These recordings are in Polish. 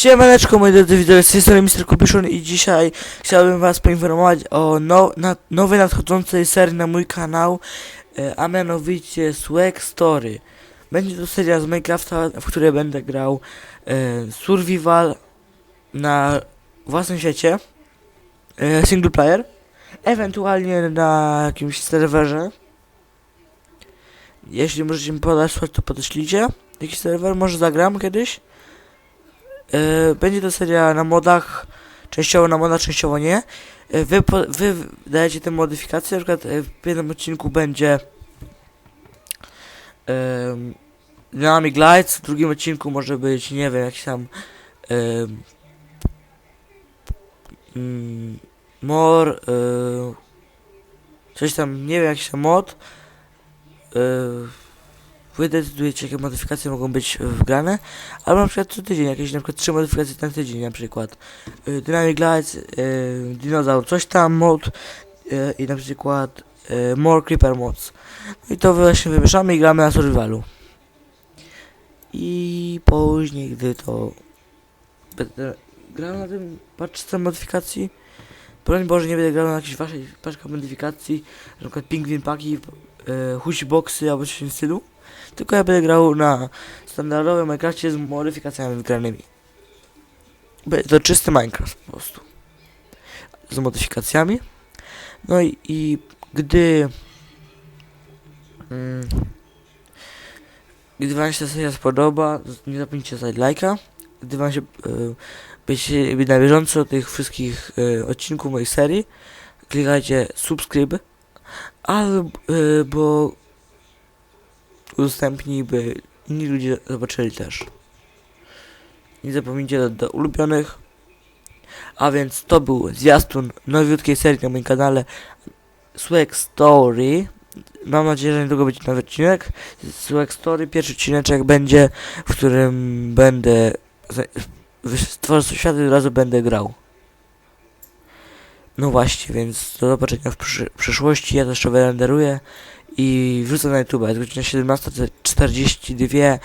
Siemaneczko moi drodzy widzowie, z tej strony Mr. Kupiszon i dzisiaj chciałbym was poinformować o no, na, nowej nadchodzącej serii na mój kanał, e, a mianowicie Swag Story. Będzie to seria z Minecrafta, w której będę grał e, survival na własnym świecie, e, single player, ewentualnie na jakimś serwerze. Jeśli możecie mi podesłać, to podeślijcie. Jakiś serwer, może zagram kiedyś. E, będzie to seria na modach, częściowo na modach, częściowo nie. E, wy, wy dajecie te modyfikacje, na przykład e, w jednym odcinku będzie um, Dynamic Lights, w drugim odcinku może być, nie wiem, jakiś tam mm, more, coś tam, nie wiem, jakiś tam mod. Wy decydujecie, jakie modyfikacje mogą być wgrane, albo na przykład co tydzień, jakieś na przykład trzy modyfikacje na tydzień, na przykład y, Dynamic Lights, y, Dinozaur, coś tam mod y, i na przykład y, More Creeper Mods. I to właśnie wymieszamy i gramy na survivalu. I później, gdy to będę na tym paczce modyfikacji, broń Boże nie będę grał na jakiejś waszej paczce modyfikacji, na przykład Pingwin Paki, y, Boxy albo coś w tym stylu. Tylko ja będę grał na standardowym Minecrafcie z modyfikacjami wygranymi. Będzie to czysty Minecraft po prostu. Z modyfikacjami. No i, i gdy... Mm, gdy wam się ta seria spodoba, nie zapomnijcie dać lajka. Gdy wam się... Y, byście być na bieżąco tych wszystkich y, odcinków mojej serii, klikajcie subskryb. Albo... Y, udostępnij, by inni ludzie zobaczyli też. Nie zapomnijcie do, do ulubionych. A więc to był zwiastun nowiutkiej serii na moim kanale Swag Story. Mam nadzieję, że niedługo będzie nowy odcinek. Swag Story, pierwszy odcineczek będzie, w którym będę stworzył świat i od razu będę grał. No właśnie, więc do zobaczenia w przysz przyszłości. Ja też to wyrenderuję i wrzucę na YouTube. Jest godzina 17.42,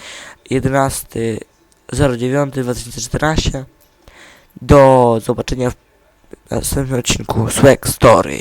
11.09.2014. Do zobaczenia w następnym odcinku Swag Story.